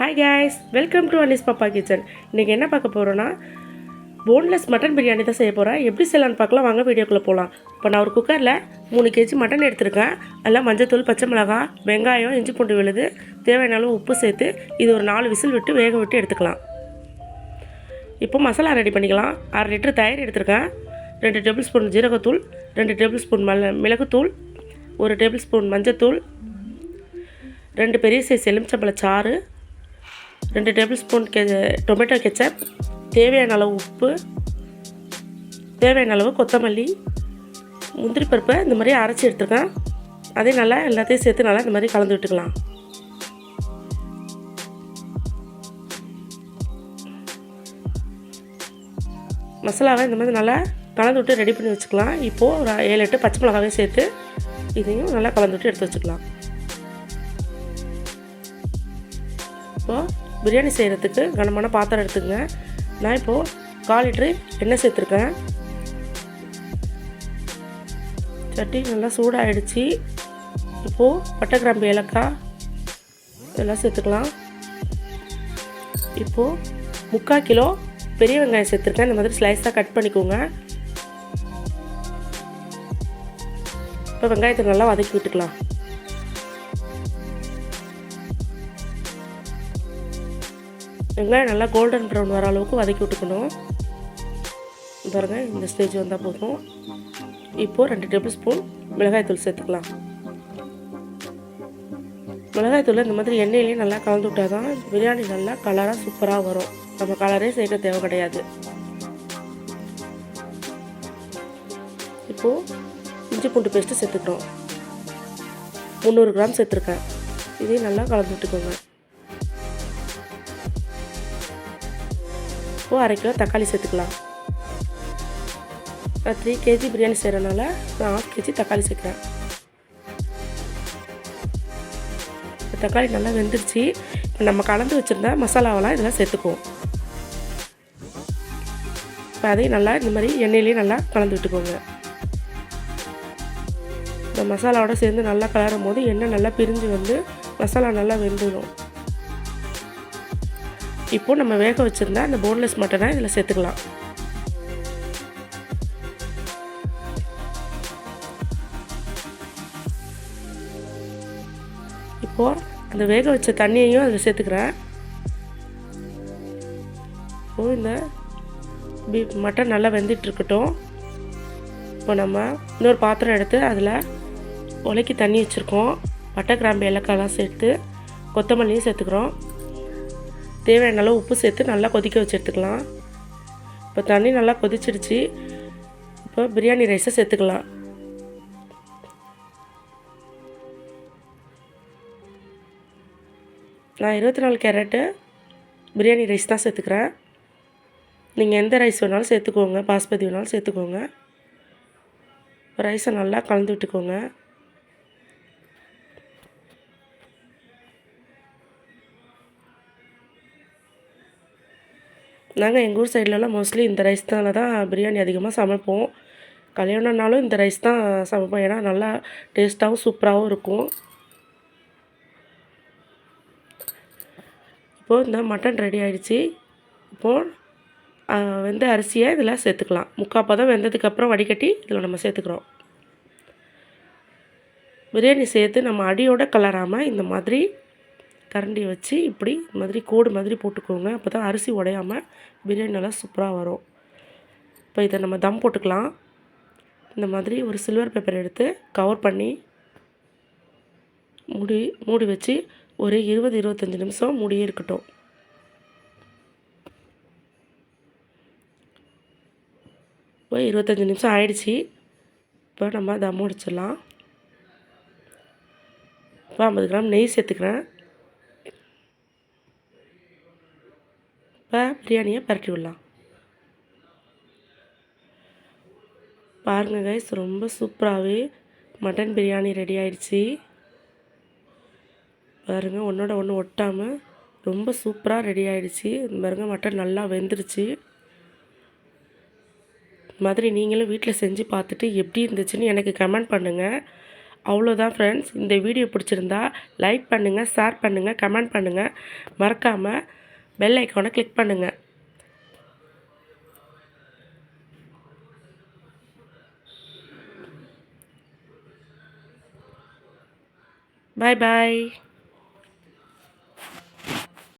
Hi guys welcome to Anis Pappa kitchen இன்றைக்கி என்ன பார்க்க போகிறோன்னா போன்லெஸ் மட்டன் பிரியாணி தான் செய்ய போகிறேன் எப்படி செய்யலான்னு பார்க்கலாம். வாங்க வீடியோக்குள்ளே போகலாம் இப்போ நான் ஒரு குக்கரில் மூணு கேஜி மட்டன் எடுத்திருக்கேன். அதில் மஞ்சத்தூள் பச்சை மிளகாய் வெங்காயம் இஞ்சி பூண்டு விழுது தேவையான அளவு உப்பு சேர்த்து இது ஒரு நாலு விசில் விட்டு வேக விட்டு எடுத்துக்கலாம். இப்போ மசாலா ரெடி பண்ணிக்கலாம். அரை லிட்டர் தயிர் எடுத்திருக்கேன். ரெண்டு டேபிள் ஸ்பூன் ஜீரகத்தூள் ரெண்டு டேபிள் ஸ்பூன் மல் மிளகுத்தூள் ஒரு டேபிள் ஸ்பூன் மஞ்சத்தூள் ரெண்டு பெரிய சைஸ் எலுமிச்சம்பழ சாறு ரெண்டு டேபிள் ஸ்பூன் கெ டொமேட்டோ கெச்சப் தேவையான அளவு உப்பு தேவையான அளவு கொத்தமல்லி முந்திரி பருப்பை இந்த மாதிரி அரைச்சி எடுத்துருக்கேன். அதே நல்லா எல்லாத்தையும் சேர்த்து நல்லா இந்த மாதிரி கலந்து விட்டுக்கலாம். மசாலாவை இந்த மாதிரி நல்லா கலந்து விட்டு ரெடி பண்ணி வச்சுக்கலாம். இப்போது ஒரு ஏழு எட்டு பச்சை மிளகாவே சேர்த்து இதையும் நல்லா கலந்து விட்டு எடுத்து வச்சுக்கலாம். இப்போது பிரியாணி செய்கிறதுக்கு கனமான பாத்திரம் எடுத்துக்கங்க. நான் இப்போது கால் லிட்ரு எண்ணெய் சேர்த்துருக்கேன். சட்டி நல்லா சூடாகிடுச்சு இப்போது பட்டை கிராம்பு ஏலக்காய் இதெல்லாம் சேர்த்துக்கலாம். இப்போது முக்கால் கிலோ பெரிய வெங்காயம் சேர்த்துருக்கேன். இந்த மாதிரி ஸ்லைஸாக கட் பண்ணிக்கோங்க. இப்போ வெங்காயத்தை நல்லா வதக்கி விட்டுக்கலாம். வெங்காயம் நல்லா கோல்டன் ப்ரௌன் வர அளவுக்கு வதக்கி விட்டுக்கணும். பாருங்கள் இந்த ஸ்டேஜ் வந்தால் போதும். இப்போது ரெண்டு டேபிள் ஸ்பூன் மிளகாய்த்தூள் சேர்த்துக்கலாம். மிளகாய்த்தூள் இந்த மாதிரி எண்ணெயிலேயே நல்லா கலந்து விட்டால் தான் பிரியாணி நல்லா கலராக சூப்பராக வரும். நம்ம கலரே சேர்க்க தேவை கிடையாது. இப்போது இஞ்சி பூண்டு பேஸ்ட்டு சேர்த்துக்கிறோம். முந்நூறு கிராம் சேர்த்துருக்கேன். இதையும் நல்லா கலந்து விட்டுக்கோங்க. இப்போது அரை கிலோ தக்காளி சேர்த்துக்கலாம். நான் த்ரீ கேஜி பிரியாணி செய்கிறனால நான் ஆஃப் கேஜி தக்காளி சேர்க்குறேன். தக்காளி நல்லா வெந்துருச்சு. இப்போ நம்ம கலந்து வச்சுருந்த மசாலாவெல்லாம் இதெல்லாம் சேர்த்துக்குவோம். இப்போ அதையும் நல்லா இந்த மாதிரி எண்ணெயிலேயே நல்லா கலந்து விட்டுக்கோங்க. இந்த மசாலாவோட சேர்ந்து நல்லா கலரும் போது எண்ணெய் நல்லா பிரிஞ்சு வந்து மசாலா நல்லா வெந்துடும் இப்போது நம்ம வேக வச்சுருந்தா அந்த போன்லெஸ் மட்டனை இதில் சேர்த்துக்கலாம். இப்போது அந்த வேக வச்ச தண்ணியையும் அதில் சேர்த்துக்கிறேன். இப்போது இந்த பீஃப் மட்டன் நல்லா வெந்துட்டுருக்கட்டும் இப்போ நம்ம இன்னொரு பாத்திரம் எடுத்து அதில் உலக்கி தண்ணி வச்சுருக்கோம். பட்டை கிராம்பு ஏலக்காயெலாம் சேர்த்து கொத்தமல்லியும் சேர்த்துக்கிறோம். தேவையான அளவு உப்பு சேர்த்து நல்லா கொதிக்க வச்சு எடுத்துக்கலாம் இப்போ தண்ணி நல்லா கொதிச்சிடுச்சு. இப்போ பிரியாணி ரைஸை சேர்த்துக்கலாம். நான் இருபத்தி நாலு கேரட்டு பிரியாணி ரைஸ் தான் சேர்த்துக்கிறேன். நீங்கள் எந்த ரைஸ் வேணாலும் சேர்த்துக்கோங்க. பாஸ்மதி வேணாலும் சேர்த்துக்கோங்க. ரைஸை நல்லா கலந்து விட்டுக்கோங்க. நாங்கள் எங்கள் ஊர் சைட்லலாம் மோஸ்ட்லி இந்த ரைஸ் தான் தான் பிரியாணி அதிகமாக சமைப்போம். கல்யாணம்னாலும் இந்த ரைஸ் தான் சமைப்போம். ஏன்னா நல்லா டேஸ்ட்டாகவும் சூப்பராகவும் இருக்கும். இப்போது இந்த மட்டன் ரெடி ஆகிடுச்சி இப்போது வெந்த அரிசியை இதில் சேர்த்துக்கலாம். முக்கால் பதம் வெந்ததுக்கப்புறம் வடிகட்டி இதில் நம்ம சேர்த்துக்கிறோம். பிரியாணி சேர்த்து நம்ம அடியோட கலராமல் இந்த மாதிரி கரண்டி வச்சு இப்படி இந்த மாதிரி கோடு மாதிரி போட்டுக்கோங்க. அப்போ தான் அரிசி உடையாமல் பிரியாணி நல்லா சூப்பராக வரும். இப்போ இதை நம்ம தம் போட்டுக்கலாம். இந்த மாதிரி ஒரு சில்வர் பேப்பர் எடுத்து கவர் பண்ணி மூடி மூடி வச்சு ஒரு இருபது இருபத்தஞ்சி நிமிஷம் மூடியே இருக்கட்டும். இப்போ இருபத்தஞ்சி நிமிஷம் ஆயிடுச்சு. இப்போ நம்ம தம் முடிச்சிடலாம். இப்போ ஐம்பது கிராம் நெய் சேர்த்துக்கிறேன் இப்போ பிரியாணியை பரட்டி விடலாம். பாருங்கள் கைஸ் ரொம்ப சூப்பராகவே மட்டன் பிரியாணி ரெடி ஆயிடுச்சு. பாருங்கள் ஒன்றோட ஒன்று ஒட்டாமல் ரொம்ப சூப்பராக ரெடி ஆகிடுச்சு பாருங்கள் மட்டன் நல்லா வெந்துருச்சு. மாதிரி நீங்களும் வீட்டில் செஞ்சு பார்த்துட்டு எப்படி இருந்துச்சுன்னு எனக்கு கமெண்ட் பண்ணுங்கள் அவ்வளோதான் ஃப்ரெண்ட்ஸ் இந்த வீடியோ பிடிச்சிருந்தா லைக் பண்ணுங்கள் ஷேர் பண்ணுங்கள் கமெண்ட் பண்ணுங்கள் மறக்காமல் பெல் ஐக்கானை கிளிக் பண்ணுங்கள் பாய் பாய்